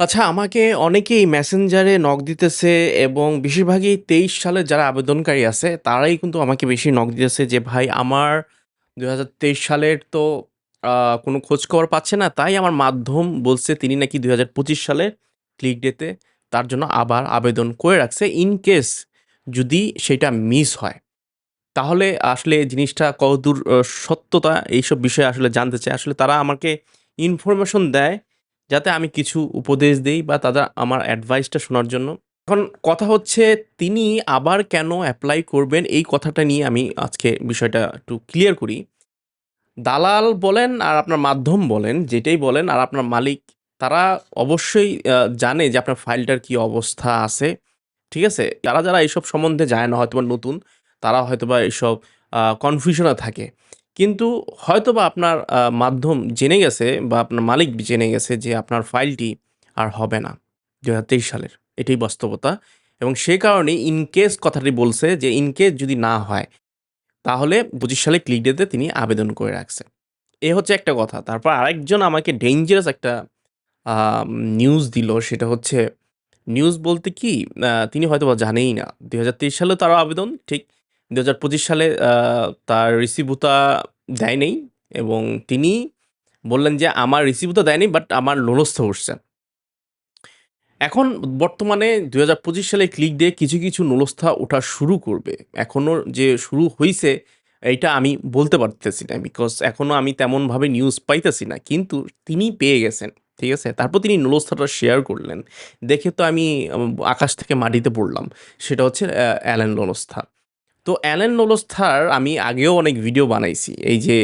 আচ্ছা আমাকে অনেকেই মেসেঞ্জারে নক দিতেছে এবং বেশিরভাগই ২৩ সালের যারা আবেদনকারী আছে, তারাই কিন্তু আমাকে বেশি নক দিতেছে যে, ভাই, আমার ২০২৩ সালের তো, আ, কোনো খোঁজখবর পাচ্ছে না। তাই আমার মাধ্যম বলছে তিনি নাকি ২০২৫ সালে ক্লিক ডেতে তার জন্য আবার আবেদন করে রাখছে ইন কেস যদি সেটা মিস হয়। তাহলে আসলে জিনিসটা কতদূর সত্যতা এইসব বিষয়ে আসলে জানতে চাই। আসলে তারা আমাকে ইনফরমেশন দেয় যাতে আমি কিছু উপদেশ দেই বা তারা আমার অ্যাডভাইসটা শোনার জন্য। এখন কথা হচ্ছে তিনি আবার কেন অ্যাপ্লাই করবেন এই কথাটা নিয়ে আমি আজকে বিষয়টা একটু ক্লিয়ার করি। দালাল বলেন আর আপনার মাধ্যম বলেন, যেটাই বলেন আর আপনার মালিক তারা অবশ্যই জানে যে আপনার ফাইলটার কি অবস্থা আছে। ঠিক আছে? যারা, যারা এইসব সম্বন্ধে যায় না হয়তোবা নতুন, তারা হয়তোবা এইসব কনফিউশনে থাকে। কিন্তু হয়তোবা আপনার মাধ্যম জেনে গেছে বা আপনার মালিক জেনে গেছে যে আপনার ফাইলটি আর হবে না ২০২৩ সালের। এটাই বাস্তবতা এবং সে কারণেই ইন কেস কথাটি বলছে যে ইন কেস যদি না হয়, তাহলে ২৫ সালে ক্লিক ডেতে তিনি আবেদন করে রাখছে। এ হচ্ছে একটা কথা। তারপর আরেকজন আমাকে ডেঞ্জারাস একটা নিউজ দিল সেটা হচ্ছে নিউজ বলতে কি তিনি হয়তো বা জানেই না। ২০২৩ সালে তারও আবেদন ঠিক ২০২৫ সালে তার রিসিভুতা দেয় নাই এবং তিনি বললেন যে আমার রিসিভুতা দেয়নি বাট আমার নুলস্থ উঠছে। এখন বর্তমানে ২০২৫ সালে ক্লিক ডে কিছু, কিছু নুলস্থা ওঠা শুরু করবে। এখনও যে শুরু হয়েছে এইটা আমি বলতে পারতেছি না। বিকজ এখনও আমি তেমনভাবে নিউজ পাইতেছি না। কিন্তু তিনি পেয়ে গেছেন। ঠিক আছে? তারপর তিনি নুলস্থাটা শেয়ার করলেন। দেখে তো আমি আকাশ থেকে মাটিতে পড়লাম। সেটা হচ্ছে অ্যা অ্যালেন নুলস্থা। তো অ্যালেন নুলস্থার আমি আগেও অনেক ভিডিও বানাইছি। এই যে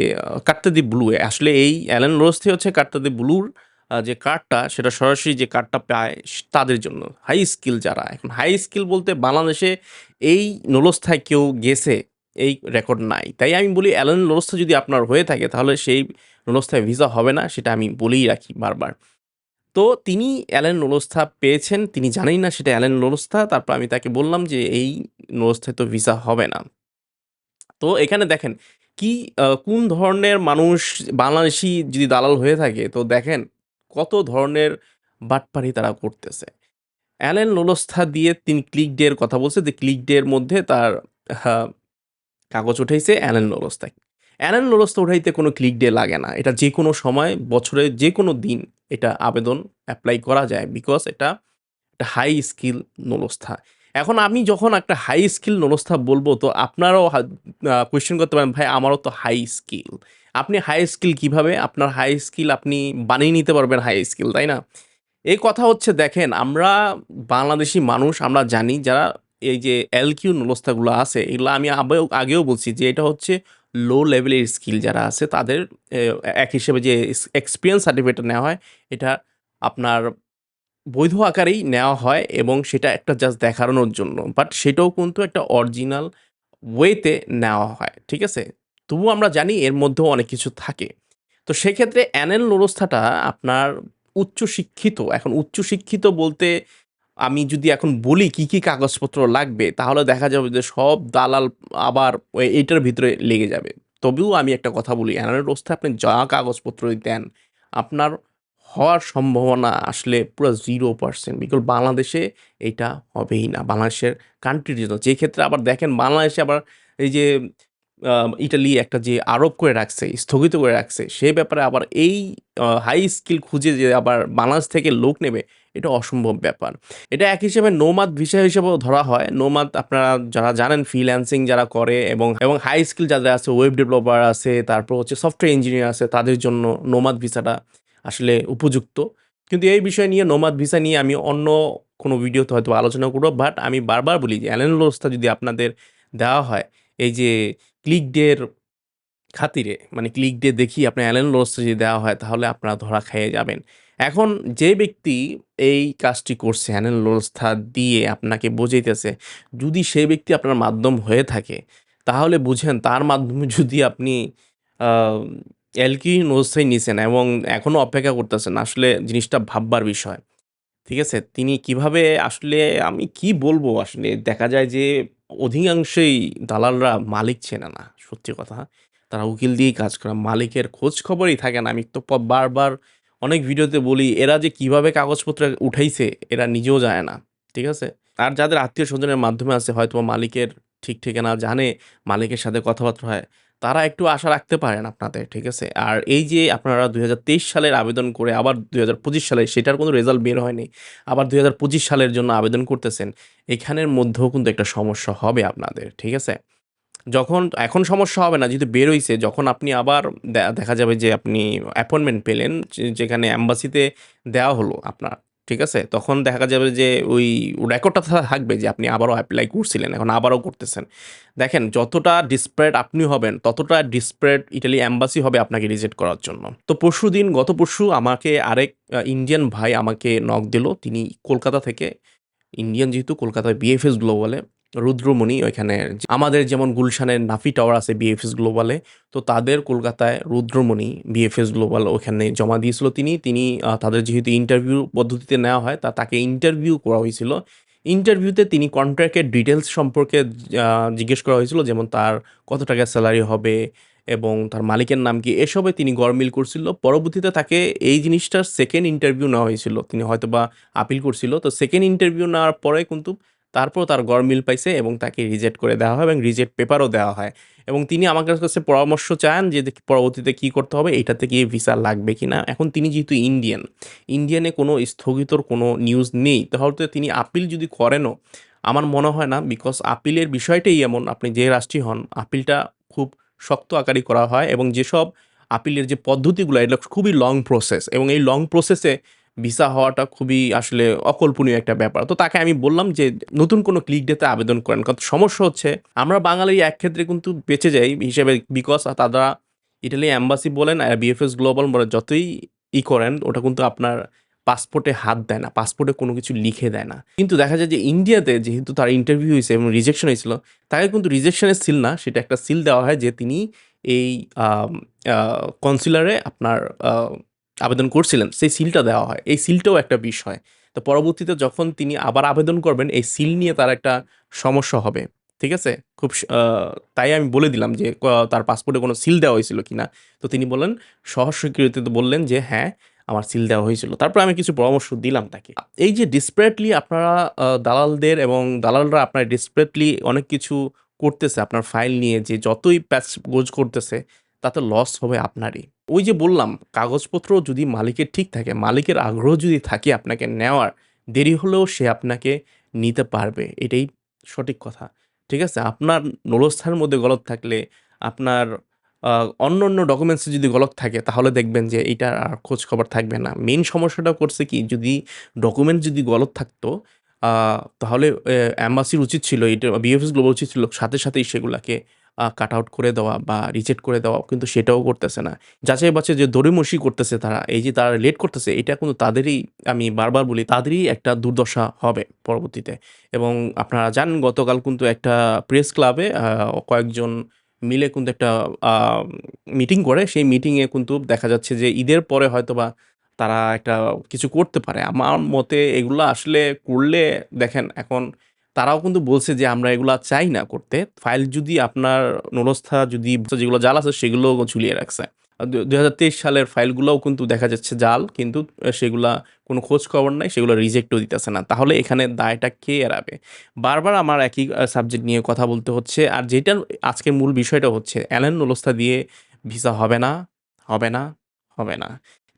কাটতে দি ব্লু আসলে এই অ্যালেন নুলস্থই হচ্ছে কাটতে দি ব্লুর যে কার্ডটা, সেটা সরাসরি যে কার্ডটা পায় তাদের জন্য। হাই স্কিল যারা। এখন হাই স্কিল বলতে বাংলাদেশে এই নুলস্থায় কেউ গেছে, এই রেকর্ড নাই। তাই আমি বলি, অ্যালেন নুলস্থা যদি আপনার হয়ে থাকে, তাহলে সেই নুলস্থায় ভিসা হবে না, সেটা আমি বলেই রাখি বারবার। তো তিনি অ্যালেন নুলস্থা পেয়েছেন। তিনি জানেন না সেটা অ্যালেন নুলস্থা। তারপর আমি তাকে বললাম যে এই নুলস্থায় তো ভিসা হবে না। তো এখানে দেখেন, কি কোন ধরনের মানুষ বাংলাদেশি যদি দালাল হয়ে থাকে, তো দেখেন কত ধরনের বাটপারি তারা করতেছে। অ্যালেন নুলস্থা দিয়ে তিনি ক্লিক ডের কথা বলছে, যে ক্লিক ডের মধ্যে তার কাগজ উঠাইছে অ্যালেন নুলস্তায়। অ্যালেন নুলস্থা উঠাইতে কোনো ক্লিক ডে লাগে না। এটা যে কোনো সময় বছরের যেকোনো দিন এটা আবেদন অ্যাপ্লাই করা যায়। বিকজ এটা একটা হাই স্কিল নলস্থা এখন আমি যখন একটা হাই স্কিল নুলস্থা বলব তো আপনারাও কোয়েশ্চেন করতে পারেন, ভাই আমারও তো হাই স্কিল। আপনি হাই স্কিল কীভাবে? আপনার হাই স্কিল আপনি বানিয়ে নিতে পারবেন হাই স্কিল, তাই না? এই কথা হচ্ছে দেখেন আমরা বাংলাদেশী মানুষ আমরা জানি যারা এই যে এলকিউ নুলস্থাগুলো আছে এগুলো আমি আগেও বলছি যে এটা হচ্ছে লো লেভেলের স্কিল যারা আছে, তাদের এক হিসেবে যে এক্সপিরিয়েন্স সার্টিফিকেটটা নেওয়া হয়, এটা আপনার বৈধ আকারেই নেওয়া হয় এবং সেটা একটা জাস্ট দেখানোর জন্য। বাট সেটাও কিন্তু একটা অরিজিনাল ওয়েতে নেওয়া হয়। ঠিক আছে? তবুও আমরা জানি এর মধ্যেও অনেক কিছু থাকে। তো সেক্ষেত্রে অ্যানেল নুলস্থাটা আপনার উচ্চ শিক্ষিত। এখন উচ্চ শিক্ষিত বলতে আমি যদি এখন বলি কি, কি কাগজপত্র লাগবে তাহলে দেখা যাবে যে সব দালাল আবার ওই এইটার ভিতরে লেগে যাবে। তবেও আমি একটা কথা বলি অ্যালেন নুলস্থা আপনি যা কাগজপত্রই দেন, আপনার হওয়ার সম্ভাবনা আসলে পুরা 0% বিকজ বাংলাদেশে এটা হবেই না। বাংলাদেশের কান্ট্রির জন্য। যে ক্ষেত্রে আবার দেখেন বাংলাদেশে আবার এই যে ইটালি একটা যে আরোপ করে রাখছে, স্থগিত করে রাখছে সে ব্যাপারে আবার এই হাই স্কিল খুঁজে যে আবার বাংলাদেশ থেকে লোক নেবে এটা অসম্ভব ব্যাপার। এটা এক হিসেবে নোমাদ ভিসা হিসেবেও ধরা হয়। নোমাদ আপনারা যারা জানেন ফ্রিল্যান্সিং যারা করে এবং, এবং হাই স্কিল যাদের আছে ওয়েব ডেভেলপার আছে, তারপর হচ্ছে সফটওয়্যার ইঞ্জিনিয়ার আছে তাদের জন্য নোমাদ ভিসাটা আসলে উপযুক্ত। কিন্তু এই বিষয় নিয়ে নোমাদ ভিসা নিয়ে আমি অন্য কোনো ভিডিওতে হয়তো আলোচনা করব। বাট আমি বারবার বলি যে অ্যালেন নুলস্থা যদি আপনাদের দেওয়া হয় এই যে ক্লিক ডে এর খাতিরে মানে ক্লিক ডে দেখিয়ে আপনার অ্যালেন নুলস্থা যদি দেওয়া হয় তাহলে আপনারা ধরা খেয়ে যাবেন। এখন যে ব্যক্তি এই কাজটি করছে অ্যালেন নুলস্থা দিয়ে আপনাকে বুঝাইতেছে, যদি সেই ব্যক্তি আপনার মাধ্যম হয়ে থাকে তাহলে বুঝেন তার মাধ্যমে যদি আপনি এলকি নুলস্থাই নিছেন এবং এখনও অপেক্ষা করতেছেন আসলে জিনিসটা ভাববার বিষয়। ঠিক আছে? তিনি কীভাবে আসলে আমি কি বলব আসলে দেখা যায় যে অধিকাংশই দালালরা মালিক চেনে না। সত্যি কথা। তারা উকিল দিয়েই কাজ করে। মালিকের খোঁজ খবরই থাকে না। আমি তো বারবার অনেক ভিডিওতে বলি, এরা যে কীভাবে কাগজপত্র উঠাইছে, এরা নিজেও যায় না, ঠিক আছে? আর যাদের আত্মীয় স্বজনের মাধ্যমে আছে, হয়তো মালিকের ঠিক ঠিকানা জানে, মালিকের সাথে কথাবার্তা হয়, তারা একটু আশা রাখতে পারেন আপনাদের, ঠিক আছে? আর এই যে আপনারা দুই হাজার তেইশ সালের আবেদন করে আবার দু হাজার পঁচিশ সালে, সেটার কোনো রেজাল্ট বের হয়নি, আবার দু হাজার পঁচিশ সালের জন্য আবেদন করতেছেন, এখানের মধ্যেও কিন্তু একটা সমস্যা হবে আপনাদের, ঠিক আছে? যখন, এখন সমস্যা হবে না, যেহেতু বেরোইছে, যখন আপনি আবার দেখা যাবে যে আপনি অ্যাপয়েন্টমেন্ট পেলেন যেখানে অ্যাম্বাসিতে দেওয়া হলো আপনার, ঠিক আছে? তখন দেখা যাবে যে ওই রেকর্ডটা থাকবে যে আপনি আবারও অ্যাপ্লাই করছিলেন, এখন আবারও করতেছেন। দেখেন, যতটা ডিসপ্রেড আপনি হবেন, ততটা ডিসপ্রেড ইটালি অ্যাম্বাসি হবে আপনাকে রিজেক্ট করার জন্য। তো পরশু দিন, গত পরশু আমাকে আরেক ইন্ডিয়ান ভাই আমাকে নক দিল, তিনি কলকাতা থেকে ইন্ডিয়ান যেহেতু, কলকাতায় বিএফএস গ্লোবালে রুদ্রমণি ওইখানে আমাদের যেমন গুলশানের নাফি টাওয়ার আছে বিএফএস গ্লোবালে তো তাদের কলকাতায় রুদ্রমণি বিএফএস গ্লোবাল ওখানে জমা দিয়েছিল তিনি। তিনি তাদের যেহেতু ইন্টারভিউ পদ্ধতিতে নেওয়া হয়, তা তাকে ইন্টারভিউ করা হয়েছিল। ইন্টারভিউতে তিনি কন্ট্রাক্টের ডিটেলস সম্পর্কে জিজ্ঞেস করা হয়েছিল, যেমন তার কত টাকা স্যালারি হবে এবং তার মালিকের নাম কি, এসবে তিনি গরমিল করছিল। পরবর্তীতে তাকে এই জিনিসটার সেকেন্ড ইন্টারভিউ নেওয়া হয়েছিল। তিনি হয়তো বা আপিল করছিল। তো সেকেন্ড ইন্টারভিউ নেওয়ার পরে কিন্তু তারপর তার গরমিল পাইছে এবং তাকে রিজেক্ট করে দেওয়া হয় এবং রিজেক্ট পেপারও দেওয়া হয়। এবং তিনি আমার কাছে পরামর্শ চান যে পরবর্তীতে কী করতে হবে, এটাতে কি ভিসা লাগবে কি না এখন তিনি যেহেতু ইন্ডিয়ান ইন্ডিয়ানে কোনো স্থগিতর কোনো নিউজ নেই। তাহলে তিনি আপিল যদি করেনও, আমার মনে হয় না বিকজ আপিলের বিষয়টাই এমন, আপনি যে রাষ্ট্রীয় হন আপিলটা খুব শক্ত আকারই করা হয় এবং যেসব আপিলের যে পদ্ধতিগুলো এটা খুবই লং প্রসেস এবং এই লং প্রসেসে ভিসা হওয়াটা খুবই আসলে অকল্পনীয় একটা ব্যাপার। তো তাকে আমি বললাম যে, নতুন কোনো ক্লিক ডেতে আবেদন করেন। কারণ সমস্যা হচ্ছে, আমরা বাঙালি এক ক্ষেত্রে কিন্তু বেঁচে যাই হিসেবে বিকজ তারা ইটালি অ্যাম্বাসি বলেন আর বিএফএস গ্লোবাল বলে যতই ই করেন, ওটা কিন্তু আপনার পাসপোর্টে হাত দেয় না পাসপোর্টে কোনো কিছু লিখে দেয় না। কিন্তু দেখা যায় যে ইন্ডিয়াতে যেহেতু তার ইন্টারভিউ হয়েছে এবং রিজেকশন হয়েছিল, তাকে কিন্তু রিজেকশনের সিল না, সেটা একটা সিল দেওয়া হয় যে তিনি এই কনসিলারে আপনার আবেদন করছিলেন, সেই সিলটা দেওয়া হয়। এই সিলটাও একটা বিষয়। তো পরবর্তীতে যখন তিনি আবার আবেদন করবেন, এই সিল নিয়ে তার একটা সমস্যা হবে। ঠিক আছে? খুব তাই আমি বলে দিলাম যে তার পাসপোর্টে কোনো সিল দেওয়া হয়েছিল কি না তো তিনি বললেন সহজ স্বীকৃতিতে বললেন যে হ্যাঁ আমার সিল দেওয়া হয়েছিল। তারপর আমি কিছু পরামর্শ দিলাম তাকে। এই যে ডিসপ্রেটলি আপনারা দালালদের এবং দালালরা আপনার ডিসপ্রেটলি অনেক কিছু করতেছে, আপনার ফাইল নিয়ে যে যতই প্যাচ গোজ করতেছে তাতে লস হবে আপনারই। ওই যে বললাম, কাগজপত্র যদি মালিকের ঠিক থাকে, মালিকের আগ্রহ যদি থাকে আপনাকে নেওয়ার, দেরি হলেও সে আপনাকে নিতে পারবে। এটাই সঠিক কথা। ঠিক আছে? আপনার নলস্থার মধ্যে গলত থাকলে, আপনার অন্য অন্য ডকুমেন্টসে যদি গলত থাকে, তাহলে দেখবেন যে এটার আর খোঁজ খবর থাকবে না। মেন সমস্যাটা করছে কি? যদি ডকুমেন্ট যদি গলত থাকতো তাহলে অ্যাম্বাসির উচিত ছিল এটা বিএফএস গ্লোবাল উচিত ছিল, সাথে সাথেই সেগুলাকে কাট আউট করে দেওয়া বা রিজেক্ট করে দেওয়া কিন্তু সেটাও করতেছে না। যাচাই বাছাই যে দড়িমসি করতেছে তারা, এই যে তারা লেট করতেছে, এটা কিন্তু তাদেরই, আমি বারবার বলি, তাদেরই একটা দুর্দশা হবে পরবর্তীতে। এবং আপনারা জানেন, গতকাল কিন্তু একটা প্রেস ক্লাবে কয়েকজন মিলে কিন্তু একটা মিটিং করে। সেই মিটিংয়ে কিন্তু দেখা যাচ্ছে যে ঈদের পরে হয়তোবা তারা একটা কিছু করতে পারে। আমার মতে এগুলো আসলে করলে, দেখেন, এখন তারাও কিন্তু বলছে যে, আমরা এগুলা চাই না করতে। ফাইল যদি আপনার নরস্থা যদি যেগুলো জাল আছে সেগুলো ঝুলিয়ে রাখছে। দুই হাজার তেইশ সালের ফাইলগুলোও কিন্তু দেখা যাচ্ছে জাল, কিন্তু সেগুলা কোনো খোঁজ খবর নাই, সেগুলো রিজেক্টও দিতেছে না। তাহলে এখানে দায়টা কে এড়াবে? বারবার আমার একই সাবজেক্ট নিয়ে কথা বলতে হচ্ছে, আর যেটার আজকের মূল বিষয়টা হচ্ছে, অ্যালেন নলস্তা দিয়ে ভিসা হবে না হবে না হবে না।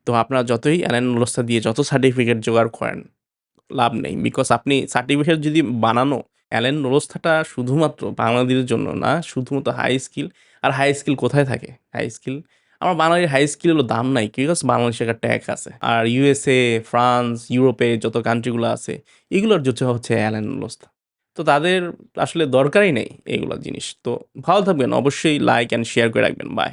তো আপনারা যতই অ্যালেন নলস্তা দিয়ে যত সার্টিফিকেট জোগাড় করেন লাভ নেই। বিকজ আপনি সার্টিফিকেট যদি বানানো, অ্যালেন নরস্থাটা শুধুমাত্র বাংলাদেশের জন্য না, শুধুমাত্র হাই স্কিল আর হাই স্কিল কোথায় থাকে? হাই স্কিল আমার বাঙালির হাই স্কিল হলো দাম নাই বিকজ বাংলাদেশে একটা ট্যাক্স আছে। আর ইউএসএ ফ্রান্স ইউরোপে যত কান্ট্রিগুলো আছে, এগুলোর যত হচ্ছে অ্যালেন নরস্থা তো তাদের আসলে দরকারই নেই এগুলো জিনিস। তো ভালো থাকবেন, অবশ্যই লাইক অ্যান্ড শেয়ার করে রাখবেন। বাই